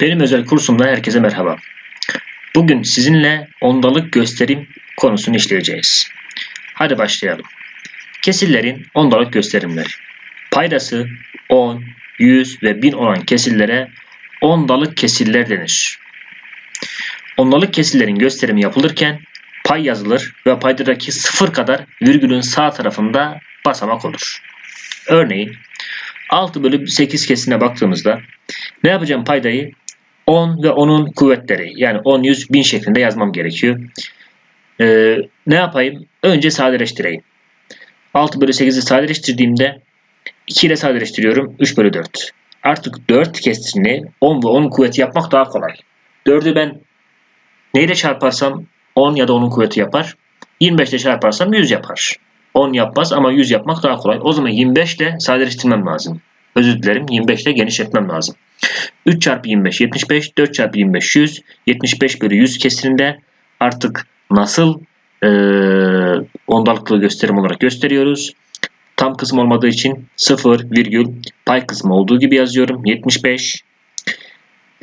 Benim özel kursumdan herkese merhaba. Bugün sizinle ondalık gösterim konusunu işleyeceğiz. Hadi başlayalım. Kesirlerin ondalık gösterimleri. Paydası 10, 100 ve 1000 olan kesirlere ondalık kesirler denir. Ondalık kesirlerin gösterimi yapılırken pay yazılır ve paydadaki sıfır kadar virgülün sağ tarafında basamak olur. Örneğin 6 bölü 8 kesine baktığımızda ne yapacağım paydayı? 10 ve 10'un kuvvetleri yani 10, 100, 1000 şeklinde yazmam gerekiyor. Ee, ne yapayım? Önce sadeleştireyim. 6 bölü 8'i sadeleştirdiğimde 2 ile sadeleştiriyorum. 3 bölü 4. Artık 4 kestirini 10 ve 10'un kuvveti yapmak daha kolay. 4'ü ben neyle çarparsam 10 ya da 10'un kuvveti yapar. 25 ile çarparsam 100 yapar. 10 yapmaz ama 100 yapmak daha kolay. O zaman 25 ile sadeleştirmem lazım. Özür dilerim 25 ile genişletmem lazım. 3 çarpı 25 75, 4 çarpı 25 100, 75 bölü 100 kesirinde artık nasıl e, ondalıklı gösterim olarak gösteriyoruz. Tam kısım olmadığı için 0 virgül pay kısmı olduğu gibi yazıyorum. 75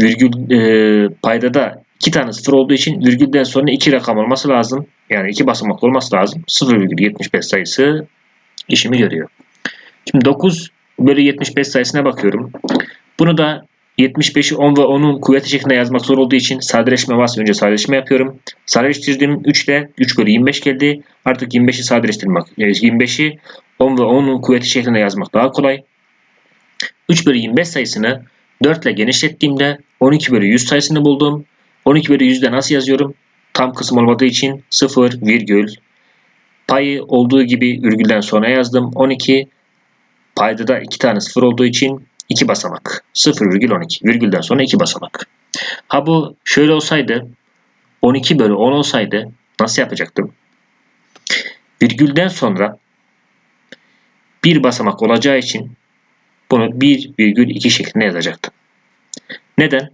virgül e, payda da 2 tane sıfır olduğu için virgülden sonra 2 rakam olması lazım. Yani 2 basamaklı olması lazım. 0,75 sayısı işimi görüyor. Şimdi 9 bölü 75 sayısına bakıyorum. Bunu da 75'i 10 ve 10'un kuvveti şeklinde yazmak zor olduğu için sadeleşme varsa önce sadeleşme yapıyorum. Sadeleştirdim 3 ile 3 bölü 25 geldi. Artık 25'i sadeleştirmek. Yani 25'i 10 ve 10'un kuvveti şeklinde yazmak daha kolay. 3 bölü 25 sayısını 4 ile genişlettiğimde 12 bölü 100 sayısını buldum. 12 bölü 100'de nasıl yazıyorum? Tam kısım olmadığı için 0 virgül payı olduğu gibi virgülden sonra yazdım. 12 payda da 2 tane 0 olduğu için 2 basamak. 0,12 virgülden sonra 2 basamak. Ha bu şöyle olsaydı 12 bölü 10 olsaydı nasıl yapacaktım? Virgülden sonra bir basamak olacağı için bunu 1,2 şeklinde yazacaktım. Neden?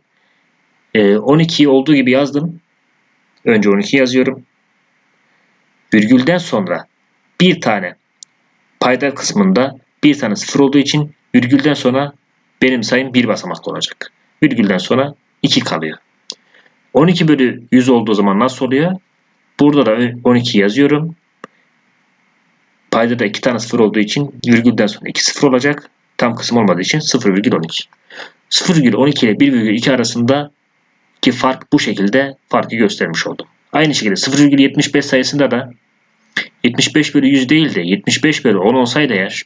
Ee, 12'yi olduğu gibi yazdım. Önce 12 yazıyorum. Virgülden sonra bir tane payda kısmında bir tane sıfır olduğu için virgülden sonra benim sayım bir basamaklı olacak. Virgülden sonra 2 kalıyor. 12 bölü 100 olduğu zaman nasıl oluyor? Burada da 12 yazıyorum. Payda da 2 tane sıfır olduğu için virgülden sonra 2 sıfır olacak. Tam kısım olmadığı için 0,12. 0,12 ile 1,2 arasında ki fark bu şekilde farkı göstermiş oldum. Aynı şekilde 0,75 sayısında da 75 bölü 100 değil de 75 bölü 10 olsaydı eğer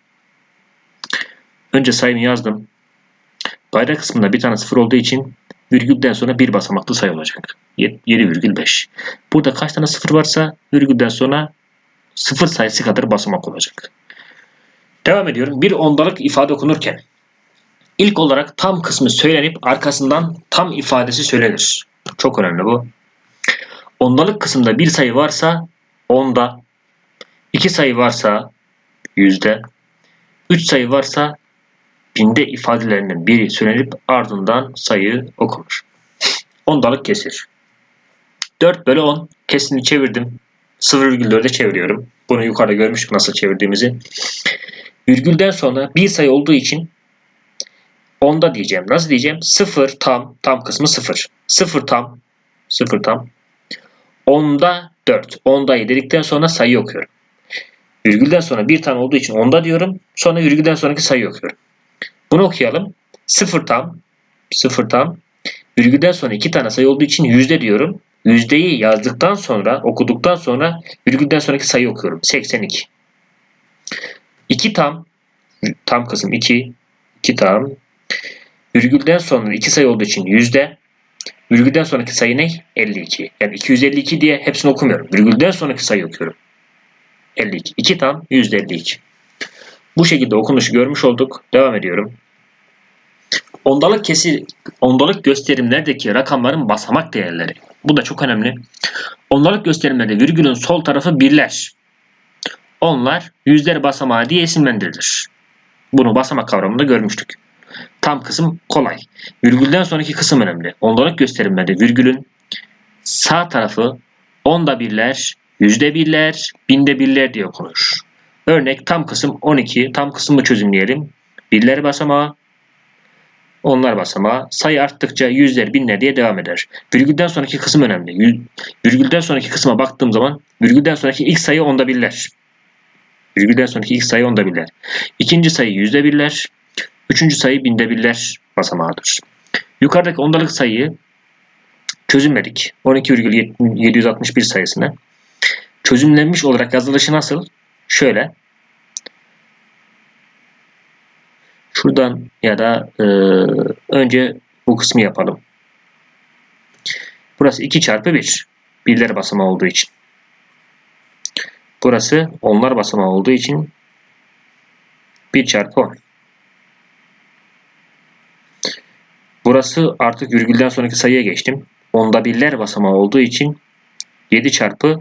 önce sayımı yazdım. Bayrak kısmında bir tane sıfır olduğu için virgülden sonra bir basamaklı sayı olacak. 7,5. Burada kaç tane sıfır varsa virgülden sonra sıfır sayısı kadar basamak olacak. Devam ediyorum. Bir ondalık ifade okunurken ilk olarak tam kısmı söylenip arkasından tam ifadesi söylenir. Çok önemli bu. Ondalık kısımda bir sayı varsa onda, iki sayı varsa yüzde, üç sayı varsa binde ifadelerinin biri söylenip ardından sayı okunur. Ondalık kesir. 4 bölü 10 kesini çevirdim. 0,4'e çeviriyorum. Bunu yukarıda görmüştük nasıl çevirdiğimizi. Virgülden sonra bir sayı olduğu için onda diyeceğim. Nasıl diyeceğim? 0 tam, tam kısmı 0. 0 tam, 0 tam. Onda 4. Ondayı dedikten sonra sayı okuyorum. Virgülden sonra bir tane olduğu için onda diyorum. Sonra virgülden sonraki sayı okuyorum. Bunu okuyalım. 0 tam, 0 tam. Virgülden sonra iki tane sayı olduğu için yüzde diyorum. Yüzdeyi yazdıktan sonra, okuduktan sonra virgülden sonraki sayı okuyorum. 82. 2 tam, tam kısım 2, 2 tam. Virgülden sonra iki sayı olduğu için yüzde. Virgülden sonraki sayı ne? 52. Yani 252 diye hepsini okumuyorum. Virgülden sonraki sayı okuyorum. 52. 2 tam yüzde 52. Bu şekilde okunuşu görmüş olduk. Devam ediyorum. Ondalık kesir, ondalık gösterimlerdeki rakamların basamak değerleri. Bu da çok önemli. Ondalık gösterimlerde virgülün sol tarafı birler. Onlar yüzler basamağı diye isimlendirilir. Bunu basamak kavramında görmüştük. Tam kısım kolay. Virgülden sonraki kısım önemli. Ondalık gösterimlerde virgülün sağ tarafı onda birler, yüzde birler, binde birler diye okunur. Örnek tam kısım 12. Tam kısmı çözümleyelim. Birler basamağı onlar basamağı. Sayı arttıkça yüzler, binler diye devam eder. Virgülden sonraki kısım önemli. Virgülden sonraki kısma baktığım zaman virgülden sonraki ilk sayı onda birler. Virgülden sonraki ilk sayı onda birler. İkinci sayı yüzde birler. Üçüncü sayı binde birler basamağıdır. Yukarıdaki ondalık sayıyı çözümledik. 12,761 sayısını. Çözümlenmiş olarak yazılışı nasıl? Şöyle. Şuradan ya da e, önce bu kısmı yapalım. Burası 2 çarpı 1. Birler basamağı olduğu için. Burası onlar basamağı olduğu için 1 çarpı 10. Burası artık virgülden sonraki sayıya geçtim. Onda birler basamağı olduğu için 7 çarpı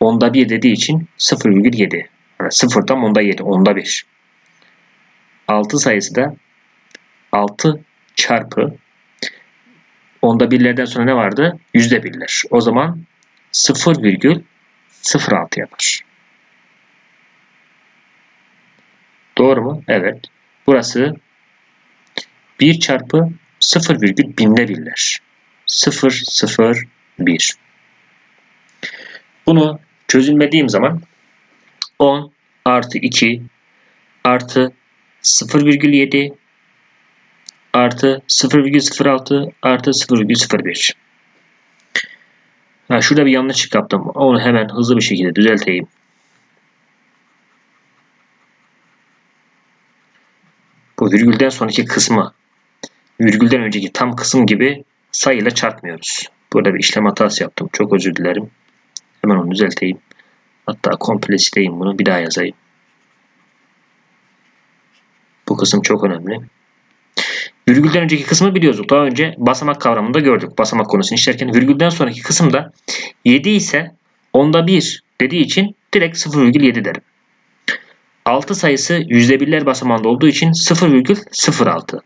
onda 1 dediği için 0,7. Yani 0 tam onda 7. Onda 1. 6 sayısı da 6 çarpı onda birlerden sonra ne vardı? Yüzde birler. O zaman 0,06 yapar. Doğru mu? Evet. Burası 1 çarpı 0 virgül binde birler. 0, 0, 1. Bunu çözümlediğim zaman 10 artı 2 artı 0,7 artı 0,06 artı 0,01. Ha, şurada bir yanlışlık yaptım. Onu hemen hızlı bir şekilde düzelteyim. Bu virgülden sonraki kısmı virgülden önceki tam kısım gibi sayıyla çarpmıyoruz. Burada bir işlem hatası yaptım. Çok özür dilerim. Hemen onu düzelteyim. Hatta komple sileyim bunu. Bir daha yazayım. Bu kısım çok önemli. Virgülden önceki kısmı biliyorduk. Daha önce basamak kavramında gördük. Basamak konusunu işlerken virgülden sonraki kısımda 7 ise onda 1 dediği için direkt 0,7 derim. 6 sayısı yüzde birler basamağında olduğu için 0,06.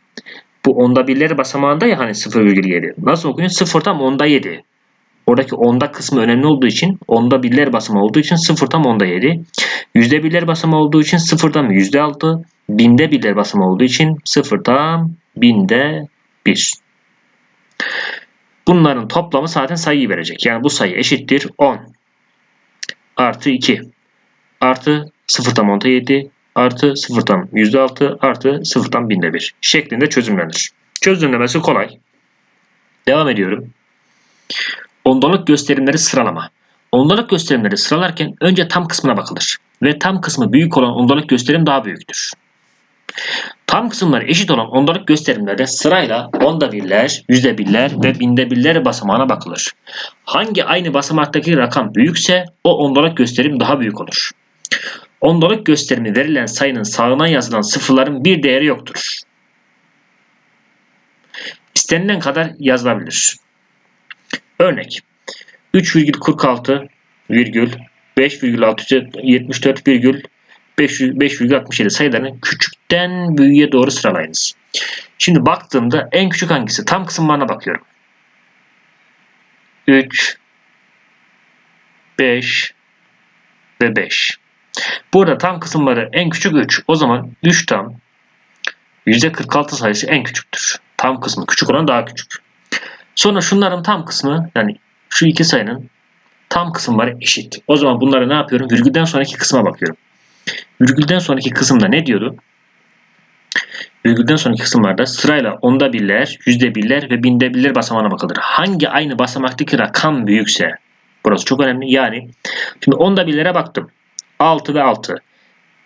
Bu onda birler basamağında ya hani 0,7. Nasıl okunuyor? 0 tam onda 7. Oradaki onda kısmı önemli olduğu için onda birler basamağı olduğu için 0 tam onda 7. Yüzde birler basamağı olduğu için 0 tam yüzde 6. Binde birler basamağı olduğu için 0 tam binde 1. Bunların toplamı zaten sayıyı verecek. Yani bu sayı eşittir 10 artı 2 artı 0 tam onda 7 artı 0 tam yüzde 6 artı 0 tam binde 1 şeklinde çözümlenir. Çözümlemesi kolay. Devam ediyorum. Ondalık gösterimleri sıralama. Ondalık gösterimleri sıralarken önce tam kısmına bakılır. Ve tam kısmı büyük olan ondalık gösterim daha büyüktür. Tam kısımları eşit olan ondalık gösterimlerde sırayla onda birler, yüzde birler ve binde birler basamağına bakılır. Hangi aynı basamaktaki rakam büyükse o ondalık gösterim daha büyük olur. Ondalık gösterimi verilen sayının sağına yazılan sıfırların bir değeri yoktur. İstenilen kadar yazılabilir. Örnek 3,46,5,674,5 500, 567 sayılarını küçükten büyüğe doğru sıralayınız. Şimdi baktığımda en küçük hangisi? Tam kısımlarına bakıyorum. 3, 5 ve 5. Burada tam kısımları en küçük 3. O zaman 3 tam %46 sayısı en küçüktür. Tam kısmı küçük olan daha küçük. Sonra şunların tam kısmı yani şu iki sayının tam kısımları eşit. O zaman bunları ne yapıyorum? Virgülden sonraki kısma bakıyorum. Virgülden sonraki kısımda ne diyordu? Virgülden sonraki kısımlarda sırayla onda birler, yüzde birler ve binde birler basamağına bakılır. Hangi aynı basamaktaki rakam büyükse burası çok önemli. Yani şimdi onda birlere baktım. 6 ve 6.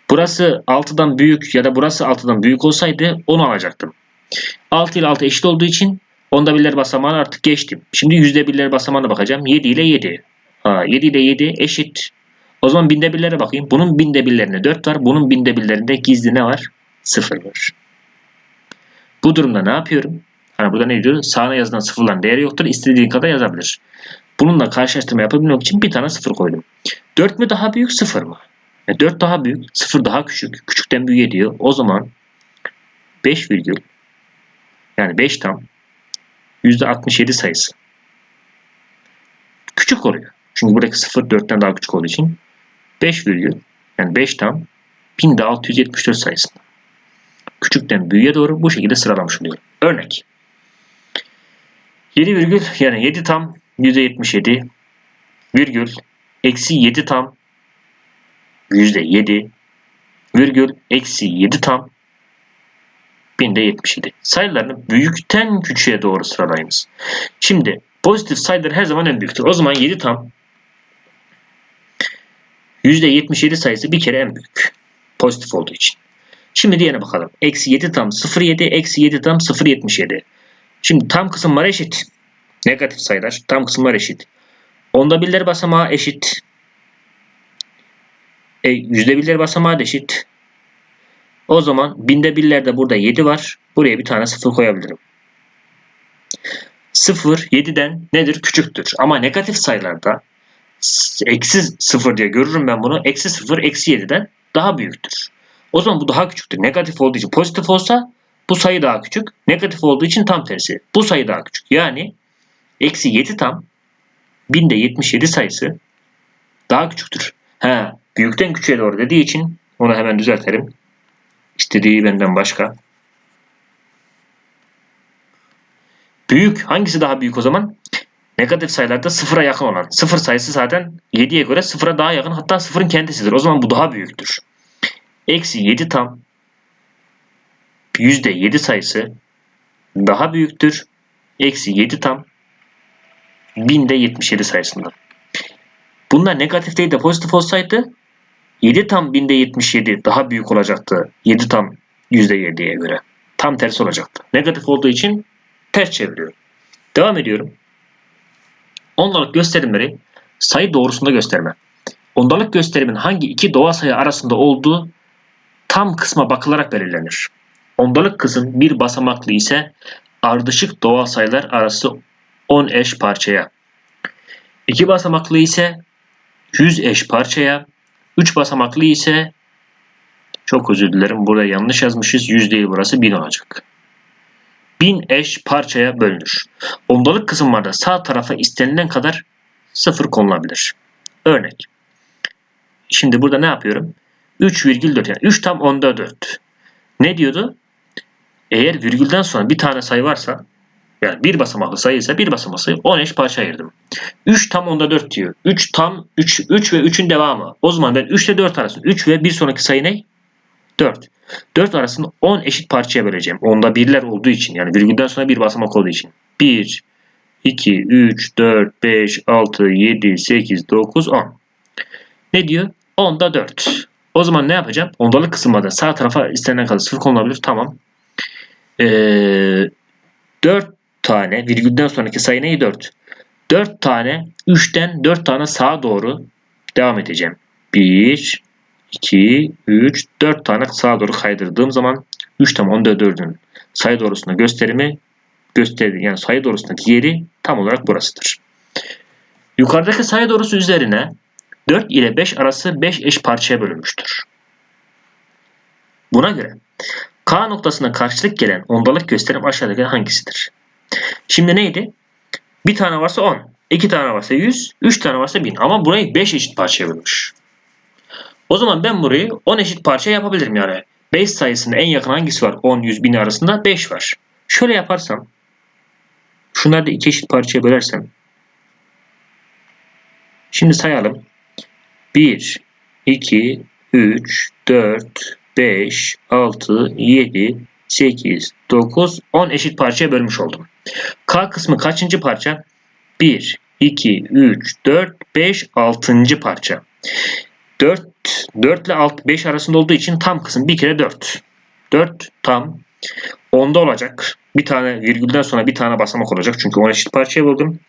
Burası 6'dan büyük ya da burası 6'dan büyük olsaydı onu alacaktım. 6 ile 6 eşit olduğu için onda birler basamağını artık geçtim. Şimdi yüzde birler basamağına bakacağım. 7 ile 7. Ha, 7 ile 7 eşit. O zaman binde birlere bakayım. Bunun binde birlerinde 4 var. Bunun binde birlerinde gizli ne var? 0 var. Bu durumda ne yapıyorum? Hani burada ne diyor? Sağına yazılan sıfırların değeri yoktur. İstediğin kadar yazabilir. Bununla karşılaştırma yapabilmek için bir tane sıfır koydum. 4 mü daha büyük 0 mı? E 4 daha büyük, 0 daha küçük. Küçükten büyüğe diyor. O zaman 5 virgül yani 5 tam %67 sayısı. Küçük oluyor. Çünkü buradaki 0 4'ten daha küçük olduğu için 5 virgül yani 5 tam 1674 sayısında. küçükten büyüğe doğru bu şekilde sıralamış oluyorum. Örnek. 7 virgül yani 7 tam %77 virgül eksi 7 tam %7 virgül eksi 7 tam binde 77. Sayılarını büyükten küçüğe doğru sıralayınız. Şimdi pozitif sayılar her zaman en büyüktür. O zaman 7 tam %77 sayısı bir kere en büyük. Pozitif olduğu için. Şimdi diğerine bakalım. Eksi 7 tam 0,7, eksi 7 tam 0,77. Şimdi tam kısımlar eşit. Negatif sayılar. Tam kısımlar eşit. Onda birler basamağı eşit. E, yüzde birler basamağı da eşit. O zaman binde birlerde burada 7 var. Buraya bir tane 0 koyabilirim. 0 7'den nedir? Küçüktür. Ama negatif sayılarda eksi 0 diye görürüm ben bunu. Eksi 0 eksi 7'den daha büyüktür. O zaman bu daha küçüktür. Negatif olduğu için pozitif olsa bu sayı daha küçük. Negatif olduğu için tam tersi. Bu sayı daha küçük. Yani eksi 7 tam binde 77 sayısı daha küçüktür. Ha, büyükten küçüğe doğru dediği için onu hemen düzeltelim. İstediği benden başka. Büyük. Hangisi daha büyük o zaman? Negatif sayılarda sıfıra yakın olan. Sıfır sayısı zaten 7'ye göre sıfıra daha yakın. Hatta sıfırın kendisidir. O zaman bu daha büyüktür. Eksi 7 tam %7 sayısı daha büyüktür. Eksi 7 tam binde 77 sayısından. Bunlar negatif değil de pozitif olsaydı 7 tam binde 77 daha büyük olacaktı. 7 tam %7'ye göre. Tam tersi olacaktı. Negatif olduğu için ters çeviriyorum. Devam ediyorum. Ondalık gösterimleri sayı doğrusunda gösterme. Ondalık gösterimin hangi iki doğal sayı arasında olduğu tam kısma bakılarak belirlenir. Ondalık kısım bir basamaklı ise ardışık doğal sayılar arası 10 eş parçaya. İki basamaklı ise 100 eş parçaya. 3 basamaklı ise çok özür dilerim burada yanlış yazmışız. 100 değil burası 1000 olacak. 1000 eş parçaya bölünür. Ondalık kısımlarda sağ tarafa istenilen kadar sıfır konulabilir. Örnek. Şimdi burada ne yapıyorum? 3,4 yani 3 tam onda 4. Ne diyordu? Eğer virgülden sonra bir tane sayı varsa yani bir basamaklı sayı ise bir basamaklı sayı 10 eş parça ayırdım. 3 tam onda 4 diyor. 3 tam 3, 3 ve 3'ün devamı. O zaman ben 3 ile 4 arasında 3 ve bir sonraki sayı ne? 4. 4 arasında 10 eşit parçaya böleceğim. Onda birler olduğu için yani virgülden sonra bir basamak olduğu için. 1, 2, 3, 4, 5, 6, 7, 8, 9, 10. Ne diyor? Onda 4. O zaman ne yapacağım? Ondalık kısımlarda sağ tarafa istenen kadar sıfır konulabilir. Tamam. Ee, 4 tane virgülden sonraki sayı neyi 4? 4 tane 3'ten 4 tane sağa doğru devam edeceğim. 1 2 3 4 tane sağa doğru kaydırdığım zaman 3 tam 14'ün sayı doğrusunda gösterimi gösterdi. Yani sayı doğrusundaki yeri tam olarak burasıdır. Yukarıdaki sayı doğrusu üzerine 4 ile 5 arası 5 eş parçaya bölünmüştür. Buna göre K noktasına karşılık gelen ondalık gösterim aşağıdaki hangisidir? Şimdi neydi? Bir tane varsa 10, iki tane varsa 100, 3 tane varsa 1000. Ama burayı 5 eşit parçaya bölmüş. O zaman ben burayı 10 eşit parça yapabilirim yani. 5 sayısının en yakın hangisi var? 10, 100, 1000 arasında 5 var. Şöyle yaparsam, şunları da 2 eşit parçaya bölersem, şimdi sayalım. 1, 2, 3, 4, 5, 6, 7, 8, 9, 10 eşit parçaya bölmüş oldum. K kısmı kaçıncı parça? 1, 2, 3, 4, 5, 6. parça. 4, 4 ile 6, 5 arasında olduğu için tam kısım bir kere 4. 4 tam 10'da olacak. Bir tane virgülden sonra bir tane basamak olacak. Çünkü 10 eşit parçaya böldüm.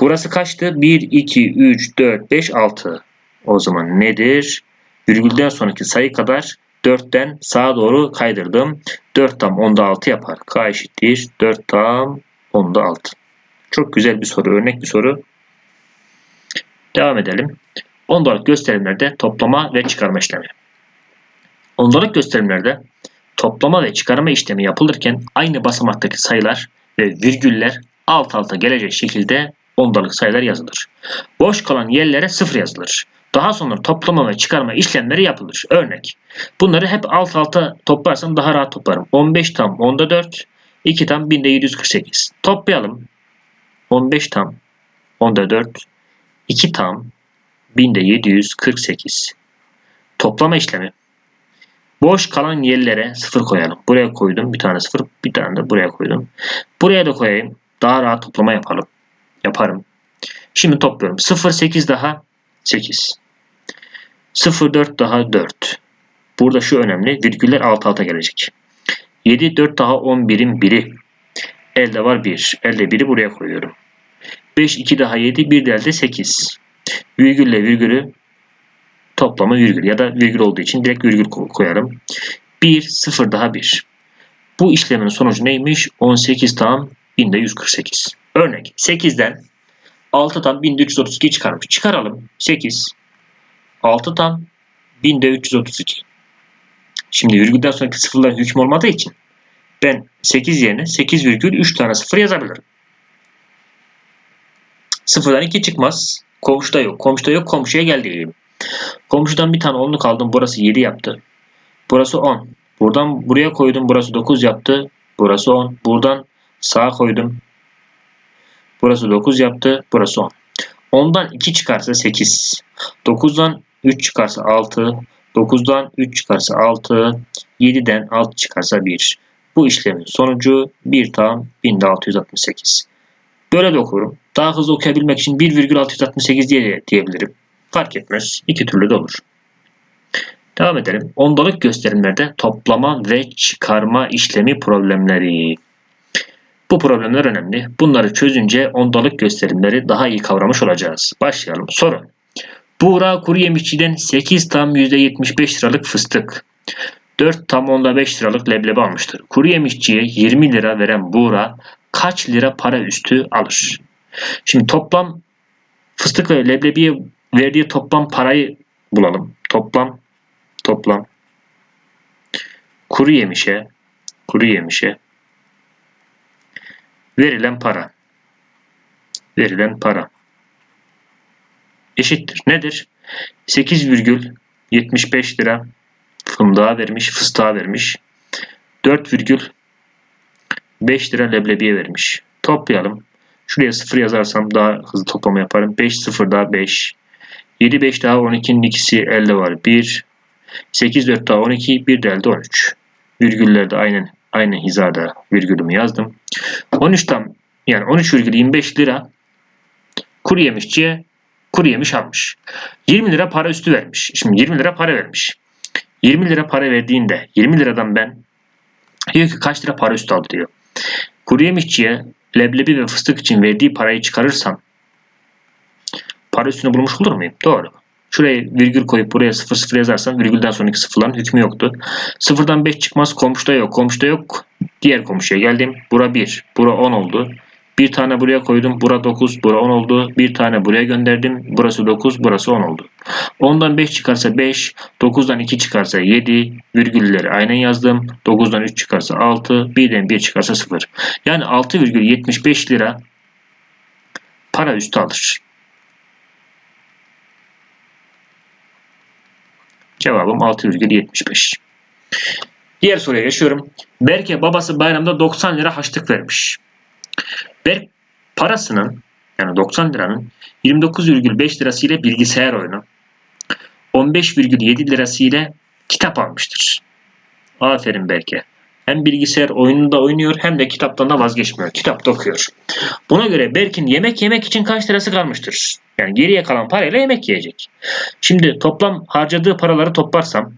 Burası kaçtı? 1, 2, 3, 4, 5, 6. O zaman nedir? Virgülden sonraki sayı kadar 4'ten sağa doğru kaydırdım. 4 tam 10'da 6 yapar. K eşittir 4 tam 10'da 6. Çok güzel bir soru. Örnek bir soru. Devam edelim. Ondalık gösterimlerde toplama ve çıkarma işlemi. Ondalık gösterimlerde toplama ve çıkarma işlemi yapılırken aynı basamaktaki sayılar ve virgüller alt alta gelecek şekilde ondalık sayılar yazılır. Boş kalan yerlere sıfır yazılır. Daha sonra toplama ve çıkarma işlemleri yapılır. Örnek. Bunları hep alt alta toplarsam daha rahat toplarım. 15 tam 10'da 4. 2 tam 1000'de 748. Toplayalım. 15 tam 10'da 4. 2 tam 1000'de 748. Toplama işlemi. Boş kalan yerlere sıfır koyalım. Buraya koydum bir tane sıfır, bir tane de buraya koydum. Buraya da koyayım. Daha rahat toplama yapalım. Yaparım. Şimdi topluyorum. 0 8 daha 8. 0 4 daha 4. Burada şu önemli. Virgüller alt alta gelecek. 7 4 daha 11'in biri. Elde var 1. Elde 1'i buraya koyuyorum. 5 2 daha 7 bir de elde 8. Virgülle virgülü toplama virgül ya da virgül olduğu için direkt virgül koyarım. 1 0 daha 1. Bu işlemin sonucu neymiş? 18 tam 1000'de 148. Örnek 8'den 6 tam 1332 çıkarmış. Çıkaralım. 8 6 tam 1000'de 332. Şimdi virgülden sonraki sıfırların hükmü olmadığı için ben 8 yerine 8,3 tane sıfır yazabilirim. Sıfırdan 2 çıkmaz. Komşuda yok. Komşuda yok. Komşuya gel diyeyim. Komşudan bir tane onluk aldım. Burası 7 yaptı. Burası 10. Buradan buraya koydum. Burası 9 yaptı. Burası 10. Buradan sağa koydum. Burası 9 yaptı. Burası 10. 10'dan 2 çıkarsa 8. 9'dan 3 çıkarsa 6. 9'dan 3 çıkarsa 6. 7'den 6 çıkarsa 1. Bu işlemin sonucu 1 tam 1668. Böyle de okurum. Daha hızlı okuyabilmek için 1,668 diye diyebilirim. Fark etmez. İki türlü de olur. Devam edelim. Ondalık gösterimlerde toplama ve çıkarma işlemi problemleri. Bu problemler önemli. Bunları çözünce ondalık gösterimleri daha iyi kavramış olacağız. Başlayalım. Soru. Buğra kuru yemişçiden 8 tam %75 liralık fıstık, 4 tam onda 5 liralık leblebi almıştır. Kuru yemişçiye 20 lira veren Buğra kaç lira para üstü alır? Şimdi toplam fıstık ve leblebiye verdiği toplam parayı bulalım. Toplam toplam kuru yemişe kuru yemişe verilen para verilen para eşittir. Nedir? 8,75 lira fındığa vermiş, fıstığa vermiş. 4,5 lira leblebiye vermiş. Toplayalım. Şuraya 0 yazarsam daha hızlı toplama yaparım. 5 0 daha 5. 7 5 daha 12'nin ikisi elde var. 1. 8 4 daha 12. 1 de elde 13. Virgüller de aynen aynı hizada virgülümü yazdım. 13 tam yani 13,25 lira kuru yemişçiye kuru yemiş almış. 20 lira para üstü vermiş. Şimdi 20 lira para vermiş. 20 lira para verdiğinde 20 liradan ben diyor ki kaç lira para üstü aldı diyor. Kuru yemişçiye leblebi ve fıstık için verdiği parayı çıkarırsam para üstünü bulmuş olur muyum? Doğru. Şuraya virgül koyup buraya 0 0 yazarsam virgülden sonraki sıfırların hükmü yoktu. Sıfırdan 5 çıkmaz komşuda yok. Komşuda yok. Diğer komşuya geldim. Bura 1. Bura 10 oldu. Bir tane buraya koydum. Bura 9. Bura 10 oldu. Bir tane buraya gönderdim. Burası 9. Burası 10 oldu. 10'dan 5 çıkarsa 5. 9'dan 2 çıkarsa 7. Virgülleri aynen yazdım. 9'dan 3 çıkarsa 6. 1'den 1 çıkarsa 0. Yani 6,75 lira para üstü alır. Cevabım 6,75. Diğer soruya geçiyorum. Berke babası bayramda 90 lira haçlık vermiş. Berk parasının yani 90 liranın 29,5 lirası ile bilgisayar oyunu, 15,7 lirası ile kitap almıştır. Aferin Berke. Hem bilgisayar oyununda oynuyor hem de kitaptan da vazgeçmiyor. Kitap da okuyor. Buna göre Berk'in yemek yemek için kaç lirası kalmıştır? Yani geriye kalan parayla yemek yiyecek. Şimdi toplam harcadığı paraları toplarsam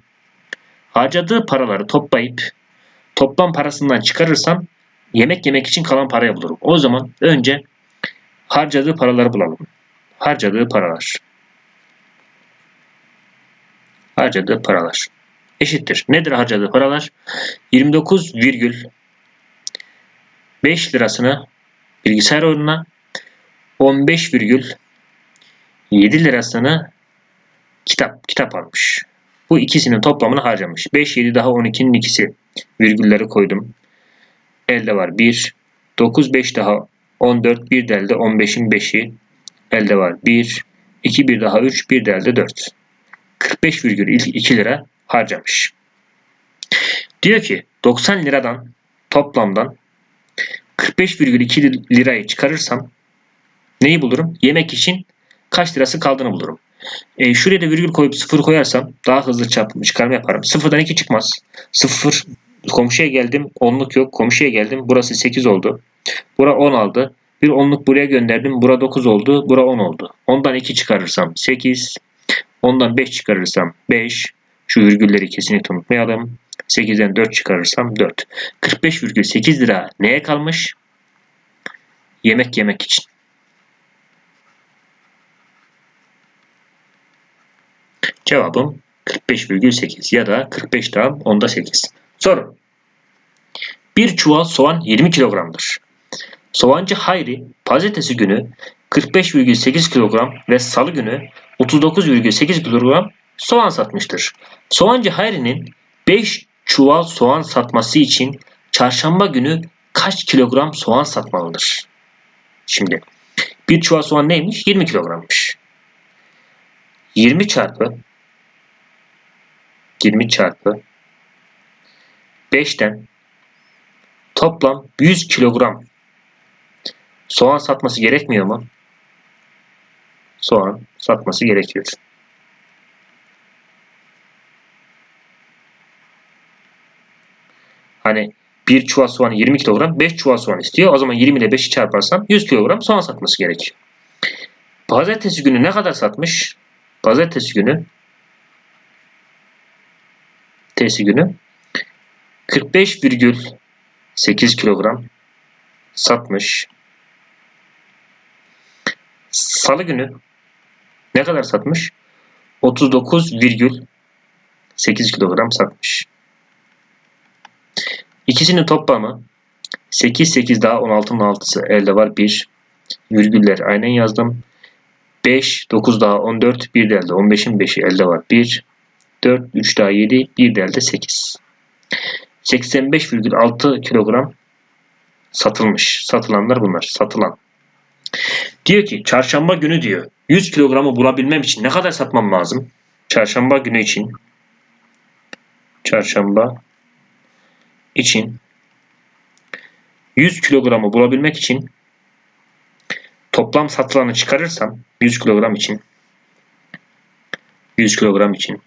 harcadığı paraları toplayıp toplam parasından çıkarırsam yemek yemek için kalan parayı bulurum. O zaman önce harcadığı paraları bulalım. Harcadığı paralar. Harcadığı paralar. Eşittir. Nedir harcadığı paralar? 29,5 lirasını bilgisayar oyununa 15,7 lirasını kitap kitap almış. Bu ikisinin toplamını harcamış. 5, 7 daha 12'nin ikisi. Virgülleri koydum. Elde var 1. 9, 5 daha 14. Bir de elde 15'in 5'i. Elde var 1. 2 bir daha 3 bir de elde 4. 45,2 lira harcamış. Diyor ki 90 liradan toplamdan 45,2 lirayı çıkarırsam neyi bulurum? Yemek için kaç lirası kaldığını bulurum. E, şuraya da virgül koyup sıfır koyarsam daha hızlı çarpma çıkarma yaparım. Sıfırdan 2 çıkmaz. Sıfır komşuya geldim. Onluk yok. Komşuya geldim. Burası 8 oldu. Bura 10 aldı. Bir onluk buraya gönderdim. Bura 9 oldu. Bura 10 oldu. Ondan 2 çıkarırsam 8. Ondan 5 çıkarırsam 5. Şu virgülleri kesinlikle unutmayalım. 8'den 4 çıkarırsam 4. 45,8 lira neye kalmış? Yemek yemek için. Cevabım 45,8 ya da 45 tam onda 8. Soru. Bir çuval soğan 20 kilogramdır. Soğancı Hayri pazartesi günü 45,8 kilogram ve salı günü 39,8 kilogram soğan satmıştır. Soğancı Hayri'nin 5 çuval soğan satması için çarşamba günü kaç kilogram soğan satmalıdır? Şimdi bir çuval soğan neymiş? 20 kilogrammış. 20 çarpı 20 çarpı 5'ten toplam 100 kilogram soğan satması gerekmiyor mu? Soğan satması gerekiyor. Hani bir çuval soğan 20 kilogram 5 çuval soğan istiyor. O zaman 20 ile 5'i çarparsam 100 kilogram soğan satması gerekiyor. Pazartesi günü ne kadar satmış? Pazartesi günü T'si günü 45,8 kilogram satmış. Salı günü ne kadar satmış? 39,8 kilogram satmış. İkisinin toplamı 8 8 daha 16'nın 6'sı elde var 1. Virgüller aynen yazdım. 5 9 daha 14 1 de elde 15'in 5'i elde var 1. 4 3 daha 7 1 de elde 8. 85,6 kilogram satılmış. Satılanlar bunlar. Satılan. Diyor ki çarşamba günü diyor 100 kilogramı bulabilmem için ne kadar satmam lazım? Çarşamba günü için çarşamba için 100 kilogramı bulabilmek için toplam satılanı çıkarırsam 100 kilogram için 100 kilogram için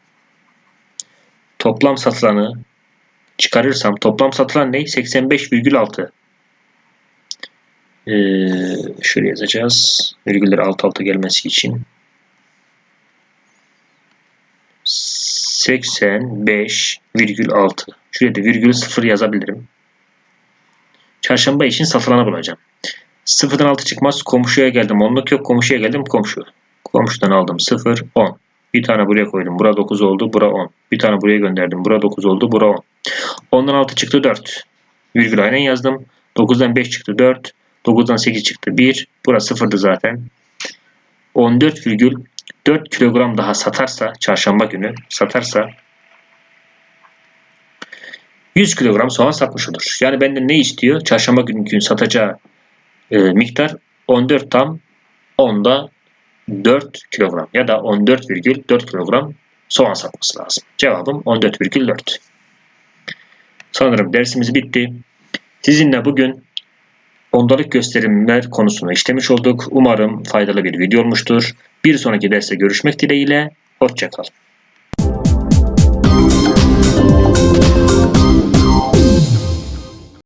toplam satılanı çıkarırsam toplam satılan ne? 85,6 ee, şöyle yazacağız. Virgüller alt alta gelmesi için. 85,6 Şuraya da virgül 0 yazabilirim. Çarşamba için satılanı bulacağım. Sıfırdan altı çıkmaz. Komşuya geldim. Onluk yok. Komşuya geldim. Komşu. Komşudan aldım. 0, 10. Bir tane buraya koydum. Bura 9 oldu. Bura 10. Bir tane buraya gönderdim. Bura 9 oldu. Bura 10. 10'dan 6 çıktı 4. Virgül aynen yazdım. 9'dan 5 çıktı 4. 9'dan 8 çıktı 1. Burası 0'dı zaten. 14,4 kilogram daha satarsa çarşamba günü satarsa 100 kilogram soğan satmış olur. Yani benden ne istiyor? Çarşamba günü satacağı e, miktar 14 tam 10'da 4 kilogram ya da 14,4 kilogram soğan satması lazım. Cevabım 14,4. Sanırım dersimiz bitti. Sizinle bugün ondalık gösterimler konusunu işlemiş olduk. Umarım faydalı bir video olmuştur. Bir sonraki derste görüşmek dileğiyle. Hoşçakalın.